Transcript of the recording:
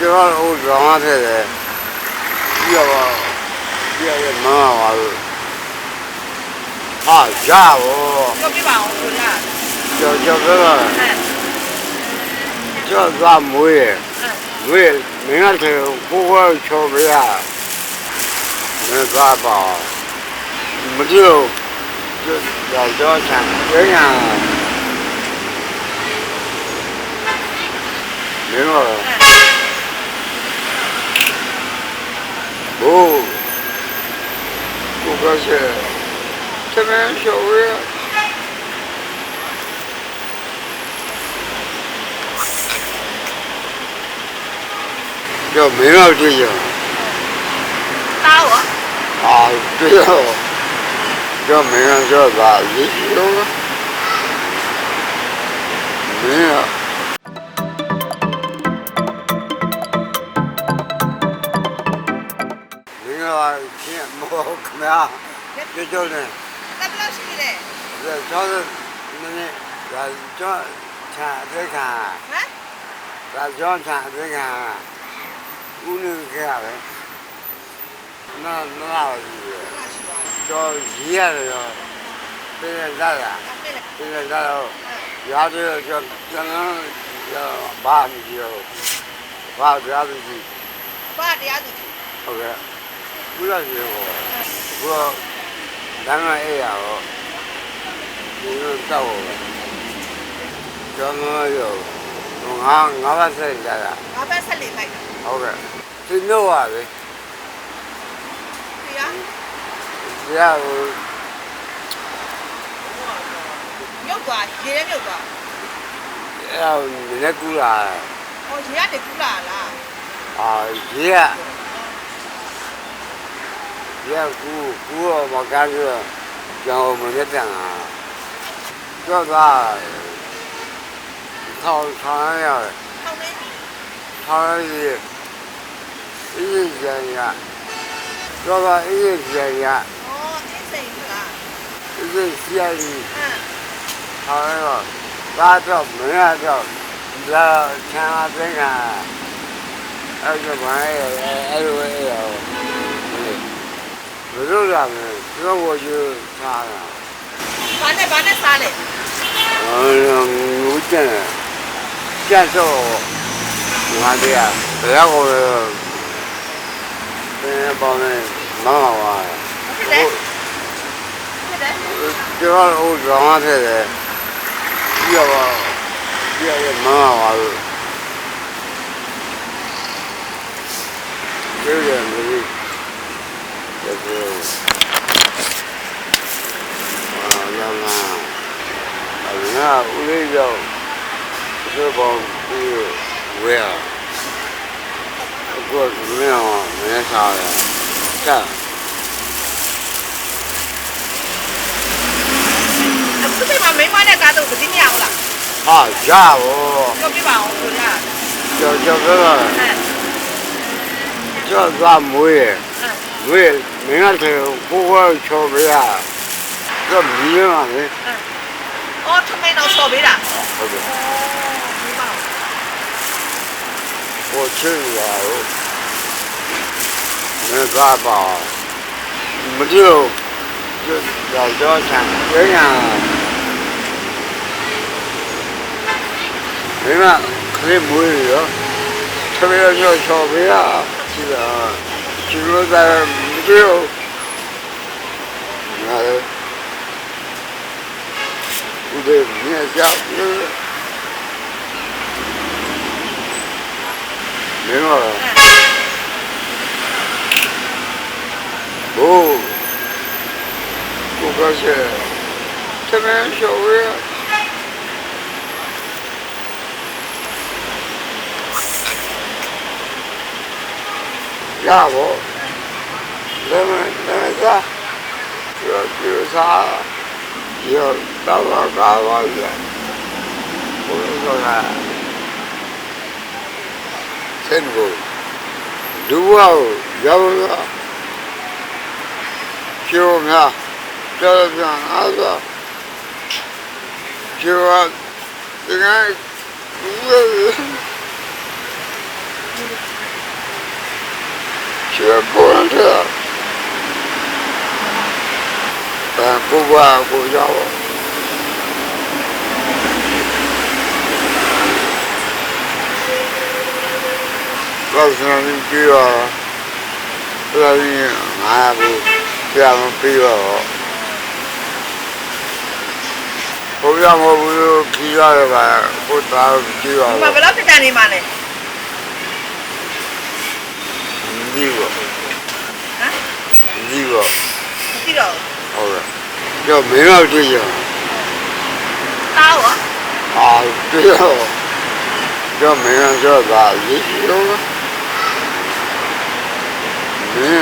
ကျွန်တော်တို့ရောင်းရခဲ့တယ်ပြီးတော့ပြီးတော့မမပါလို့ဟာရပါပြောပြပါအောင်ကိုရကျော်ကျော်ပြောတော့အဲကျော်သွားမွေးရမွေးမင်းကတည်းကကိုယ်ကချော်ပြရမင်းသွားပါမကြည့်ကျော်ကျော်ချမ်းကျင်းရမင်းက 哦，我发现这边小薇。叫没有这些。打我。啊，对哦。叫没人叫打，你有吗？ ဗျာကျွတ်ကျွတ်နဲ့တက်ဘလောက်ရှိနေလဲကျောင်းနည်းနည်းဒါကျောင်းခြံအတွက်ကဟမ်ဒါကျောင်းခြံအတွက်ကဦးနေခဲ့ရပဲနော်နော်ကြီးကျောင်းကြီးရတယ်ရောပြည်ရလာတာပြည်ရလာတော့ရာတွေကျောင်းကျောင်းဘာမကြီးရောဘာတရားသူကြီးဘာတရားသူကြီးဟုတ်ကဲ့ဦးရကြီးရော ဟိုတော့တန်းလိုက်အဲ့ရတော့ဒီလိုတောက်ပဲကျောင်းသားရောငါငါးပါးဆက်ကြတာငါးပါးဆက်လေးလိုက်ဟုတ်ကဲ့သူတို့ပါပဲတရားတရားကိုမြုပ်သွားရေထဲမြုပ်သွားအဲ့ဒါကိုနည်းနည်းကူလာဟောရေကနေကူလာလားအာရေက ရက်ကူကူရောမကားပြီးတော့ကျောင်းမရတန်ဟာကျောက်သားထောင်ထောင်ရတယ်ထောင်ရတယ်အေးကြံရကျောက်သားအေးကြံရအေးစိတ်စီရည်ထောင်ရတော့ဒါတော့မရတော့လာချမ်းအပင်ကအဲ့ဒါဘာလဲအဲ့လိုအဲ့ရော လိုလဲကျွန်တော်ကိုယူထားတာဘာနဲ့ဘာနဲ့စားလဲအဲငူးကျန်ကျန်တော့ငါတရားဘယ်ရောက်ကိုဘယ်ပေါင်းနေမမပါဖြစ်တယ်ဖြစ်တယ်ကျွန်တော်တို့ရောင်းရခဲ့တယ်ပြီးတော့ပြီးတော့မမပါလို့ကျေးဇူး တင်ပြီကျေးဇူးအာလာလာအဲ့ဒါဦးလေးရောက်ဒီဘောင်ပြီးဝဲအခုကမင်းအောင်မင်းစားတယ်ကဲအခုစိတ်မှာမိမနဲ့ကားတော့မသိမ ရဘူးလားဟာရပါပြောပြပါအောင်ကိုရကျော်ကျော်ပြောတော့ဟမ်ကျော်သွားမွေးရဟမ်မွေးမင်းကတည်းကကိုယ်ကချော်ပြရတော့မြည်ရမှာလေအော်ထမင်းတော့ဆော်ပေးတာဟုတ်ကဲ့မိမကိုချစ်ရတော့မင်းသွားပါမကြည့်တော့ကျော်ချမ်းကျင်းရမင်းကခလေးမွေးရထမင်းရောချော်ပြရရှိတာ ကျလို့သားမကြည့်တော့ငါလည်းဦးလေးမြင်ကြတယ်မင်းတော့ဘိုးကိုကဆ က်တမန်ရှော်ရရပါလည်းမလည်းစားပြောပြောစား yo estaba caballo por eso la tengo duao ya va yo na ya ya nada yo tenga 车不能坐，但不管不叫了。反正你不要，反正俺也不，俺也不飞了。好，我下午不就飞回来吗？不打就。你不老是你嘛嘞？ လောက်တန်နေမှာလဲကြည့်ပါဟမ်ကြည့်ပါမသိတော့ဟုတ်ကဲ့ကြောမင်းတို့တွေ့